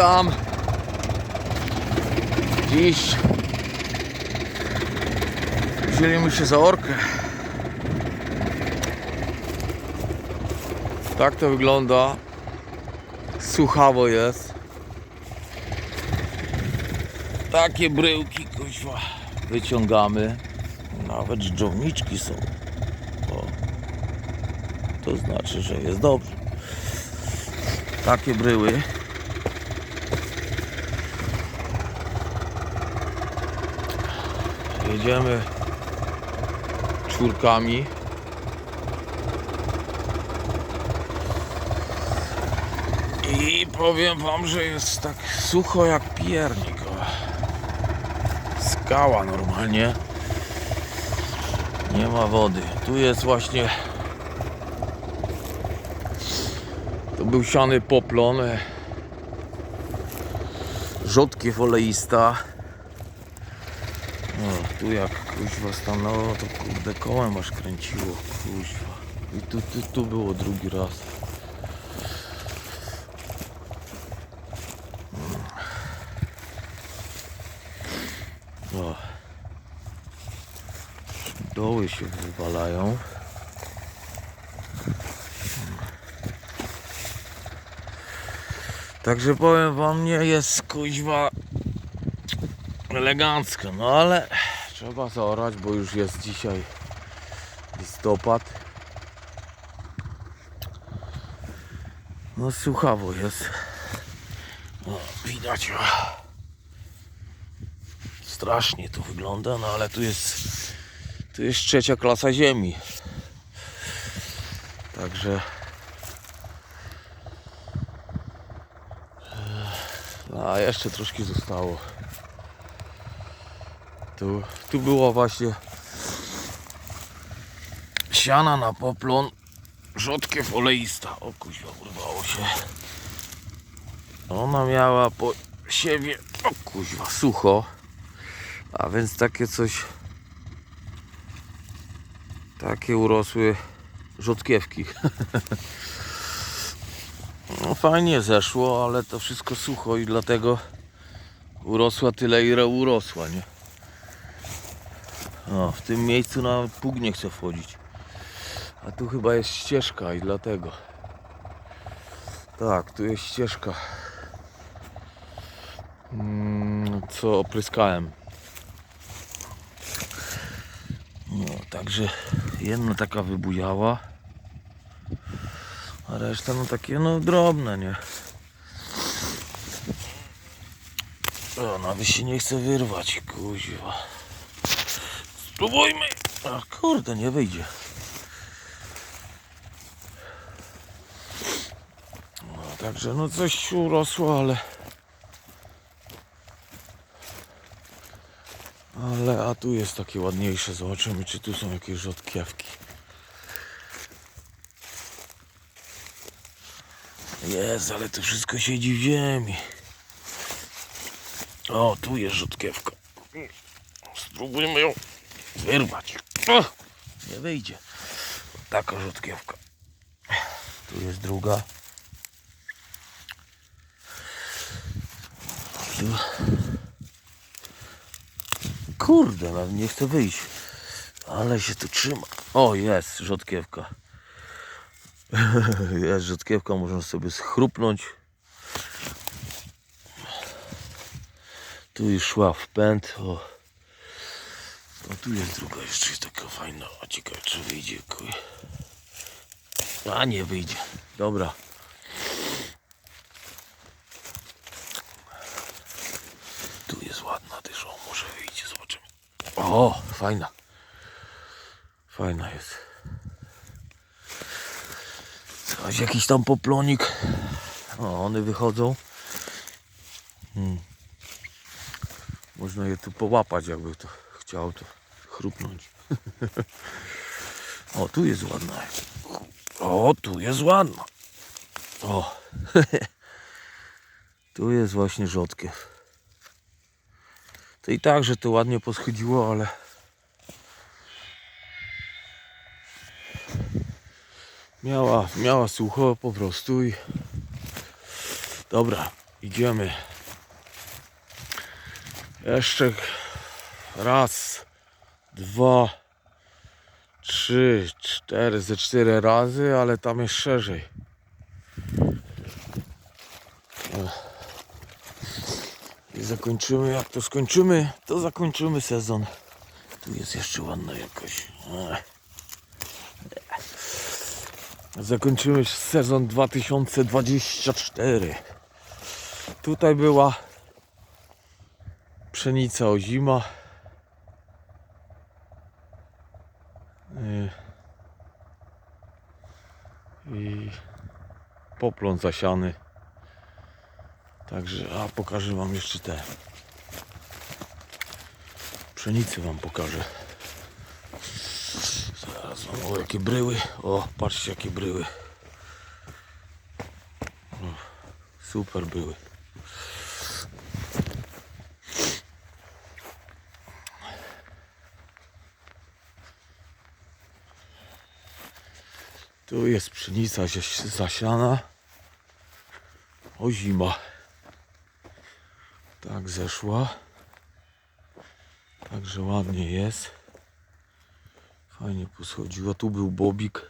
Witam. Dziś wzięliśmy się za orkę. Tak to wygląda. Suchawo jest. Takie bryłki kuźwa wyciągamy. Nawet dżowniczki są. O. To znaczy, że jest dobrze. Takie bryły. Jedziemy czwórkami. I powiem wam, że jest tak sucho jak piernik. Skała normalnie. Nie ma wody. Tu jest właśnie. To był siany poplon. Rzodkiew oleista. Tu jak kuźwa stanęło, to kurde kołem aż kręciło. Kuźwa. I tu, tu, tu było drugi raz. O. Doły się wywalają. Także powiem wam, nie jest kuźwa elegancko, no ale trzeba zaorać, bo już jest dzisiaj listopad. No suchawo jest. O, widać. Strasznie to wygląda, no ale tu jest tu jest trzecia klasa ziemi. Także a jeszcze troszkę zostało. Tu, tu było właśnie siana na poplon, rzodkiew oleista. O kuźwa, urwało się. Ona miała po siebie, o kuźwa, sucho. A więc takie coś, takie urosły rzodkiewki. No fajnie zeszło, ale to wszystko sucho i dlatego urosła tyle, ile urosła, nie? O, w tym miejscu na pług nie chce wchodzić. A tu chyba jest ścieżka i dlatego. Tak, tu jest ścieżka. Mm, Co opryskałem. No, także jedna taka wybujała. A reszta no takie no drobne, nie? O, nawet się nie chce wyrwać, kuźwa. Spróbujmy. A kurde, nie wyjdzie. No, także no coś urosło, ale... Ale, a tu jest takie ładniejsze, zobaczymy czy tu są jakieś rzodkiewki. Jest, ale to wszystko siedzi w ziemi. O, tu jest rzodkiewka. Spróbujmy ją wyrwać. O, nie wyjdzie. Taka rzodkiewka. Tu jest druga. Tu. Kurde, nawet nie chce wyjść. Ale się tu trzyma. O, jest rzodkiewka. Jest rzodkiewka, można sobie schrupnąć. Tu już szła w pęd. O. o tu jest druga jeszcze jest taka fajna. A ciekawe czy wyjdzie. kuj. A nie wyjdzie. Dobra. Tu jest ładna też. O, może wyjdzie, zobaczymy. O, fajna. Fajna jest. Coś jakiś tam poplonik. O, one wychodzą. Hmm. Można je tu połapać, jakby to chciał, to chrupnąć. o, tu jest ładna. O, tu jest ładna. O, tu jest właśnie rzodkiew. To i tak, że to ładnie poschodziło, ale miała, miała sucho po prostu i dobra, Idziemy. Jeszcze raz, dwa, trzy, cztery, ze cztery razy, ale tam jest szerzej. I zakończymy, jak to skończymy, to zakończymy sezon. Tu jest jeszcze ładna jakoś. Zakończymy sezon 2024. Tutaj była pszenica ozima. Poplon zasiany. Także, a pokażę wam jeszcze te. Pszenicy wam pokażę. Zaraz o jakie bryły. O, patrzcie jakie bryły. O, super były. Tu jest pszenica zas- zasiana. O zima. Tak zeszła. Także ładnie jest. Fajnie poschodziła. Tu był bobik.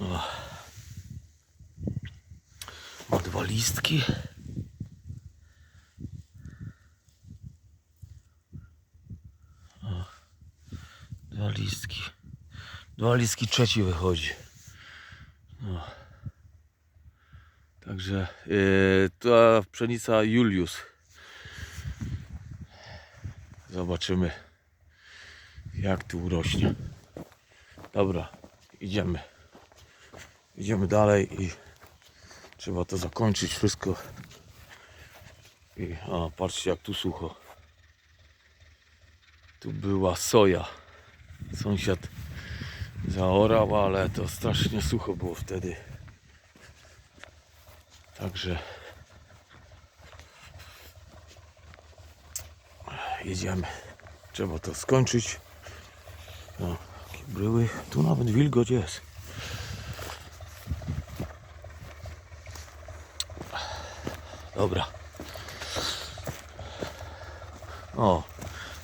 O. Ma dwa listki. Dwa listki. Dwa listki, trzeci wychodzi. Także yy, ta pszenica Julius. Zobaczymy jak tu urośnie. Dobra, idziemy. Idziemy dalej i trzeba to zakończyć wszystko. I a, patrzcie jak tu sucho. Tu była soja. Sąsiad zaorał, ale to strasznie sucho było wtedy. Także jedziemy. Trzeba to skończyć. No. Tu nawet wilgoć jest. Dobra. O,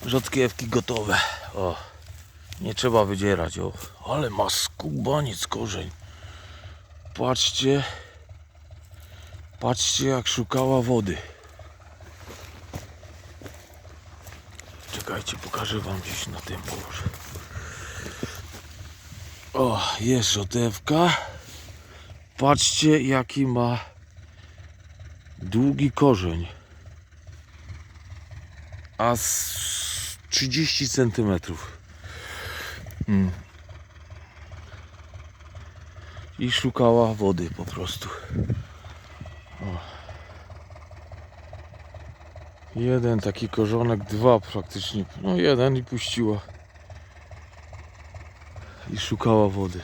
rzodkiewki gotowe. O, nie trzeba wydzierać. O, ale ma skubaniec korzeń. Patrzcie. Patrzcie jak szukała wody. Czekajcie, pokażę wam gdzieś na tym położę. O, jest rzodewka. Patrzcie jaki ma długi korzeń. A z 30 centymetrów. Hmm. I szukała wody po prostu. Jeden taki korzonek, dwa praktycznie. No jeden i puściła. I szukała wody.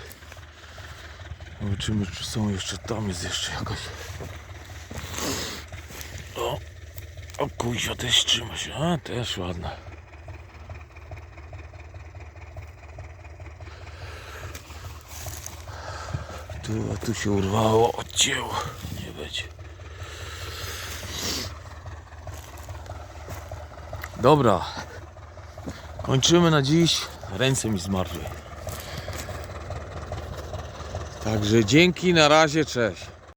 Zobaczymy czy są jeszcze, tam jest jeszcze jakaś. O, o kujsia też trzyma się, a też ładna. Tu, a tu się urwało, odcięło. Nie będzie. Dobra. Kończymy na dziś. Ręce mi zmarły. Także dzięki, na razie, cześć.